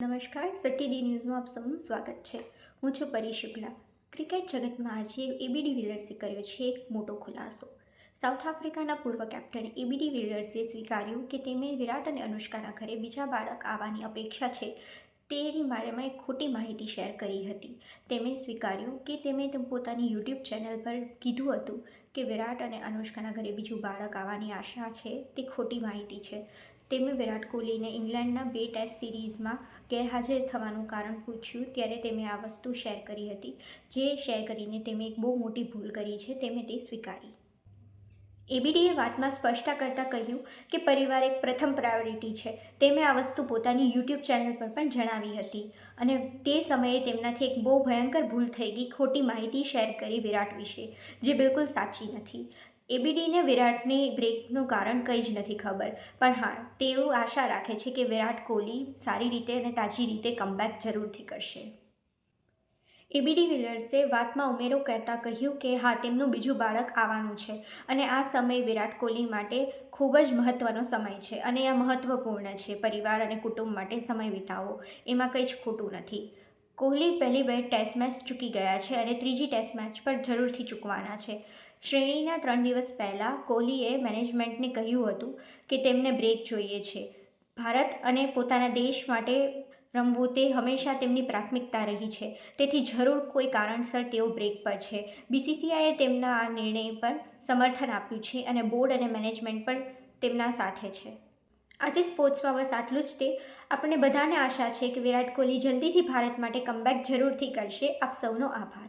નમસ્કાર સત્યદી ન્યૂઝમાં આપ સૌનું સ્વાગત છે. હું છું પરી શુક્લા. ક્રિકેટ જગતમાં આજે એબીડી વિલિયર્સે કર્યો છે એક મોટો ખુલાસો. સાઉથ આફ્રિકાના પૂર્વ કેપ્ટન એબીડી વિલિયર્સે સ્વીકાર્યું કે તેમને વિરાટ અને અનુષ્કાના ઘરે બીજા બાળક આવવાની અપેક્ષા છે તેની બારેમાં એક ખોટી માહિતી શેર કરી હતી. તેમણે સ્વીકાર્યું કે તેમણે તેમ પોતાની યુટ્યુબ ચેનલ પર કીધું હતું કે વિરાટ અને અનુષ્કાના ઘરે બીજું બાળક આવવાની આશા છે તે ખોટી માહિતી છે. તેમણે વિરાટ કોહલીને ઇંગ્લેન્ડના બે ટેસ્ટ સિરીઝમાં ગેરહાજર થવાનું કારણ પૂછ્યું ત્યારે તેમણે આ વસ્તુ શેર કરી હતી. જે શેર કરીને તેમણે એક બહુ મોટી ભૂલ કરી છે, તેમણે તે સ્વીકારી. એબીડીએ વાતમાં સ્પષ્ટતા કરતાં કહ્યું કે પરિવાર એક પ્રથમ પ્રાયોરિટી છે. તેમણે આ વસ્તુ પોતાની યુટ્યુબ ચેનલ પર પણ જણાવી હતી અને તે સમયે તેમનાથી એક બહુ ભયંકર ભૂલ થઈ ગઈ, ખોટી માહિતી શેર કરી વિરાટ વિશે, જે બિલકુલ સાચી નથી. એબીડીને વિરાટની બ્રેકનું કારણ કંઈ જ નથી ખબર. પણ હા, તેઓ આશા રાખે છે કે વિરાટ કોહલી સારી રીતે અને તાજી રીતે કમબેક જરૂરથી કરશે. એબીડી વિલિયર્સે વાતમાં ઉમેરો કરતાં કહ્યું કે હા, તેમનું બીજું બાળક આવવાનું છે અને આ સમય વિરાટ કોહલી માટે ખૂબ જ મહત્ત્વનો સમય છે અને આ મહત્ત્વપૂર્ણ છે. પરિવાર અને કુટુંબ માટે સમય વિતાવવો એમાં કંઈ જ ખોટું નથી. કોહલી પહેલી બે ટેસ્ટ મેચ ચૂકી ગયા છે અને ત્રીજી ટેસ્ટ મેચ પર જરૂરથી ચૂકવાના છે. શ્રેણીના ત્રણ દિવસ પહેલાં કોહલીએ મેનેજમેન્ટને કહ્યું હતું કે તેમને બ્રેક જોઈએ છે. ભારત અને પોતાના દેશ માટે રમવું તે હંમેશા તેમની પ્રાથમિકતા રહી છે. તેથી જરૂર કોઈ કારણસર તેઓ બ્રેક પર છે. બીસીસીઆઈએ તેમના આ નિર્ણય પર સમર્થન આપ્યું છે અને બોર્ડ અને મેનેજમેન્ટ પણ તેમના સાથે છે. આજે સ્પોર્ટ્સમાં બસ આટલું જ તે. આપણને બધાને આશા છે કે વિરાટ કોહલી જલ્દીથી ભારત માટે કમબેક જરૂરથી કરશે. આપ સૌનો આભાર.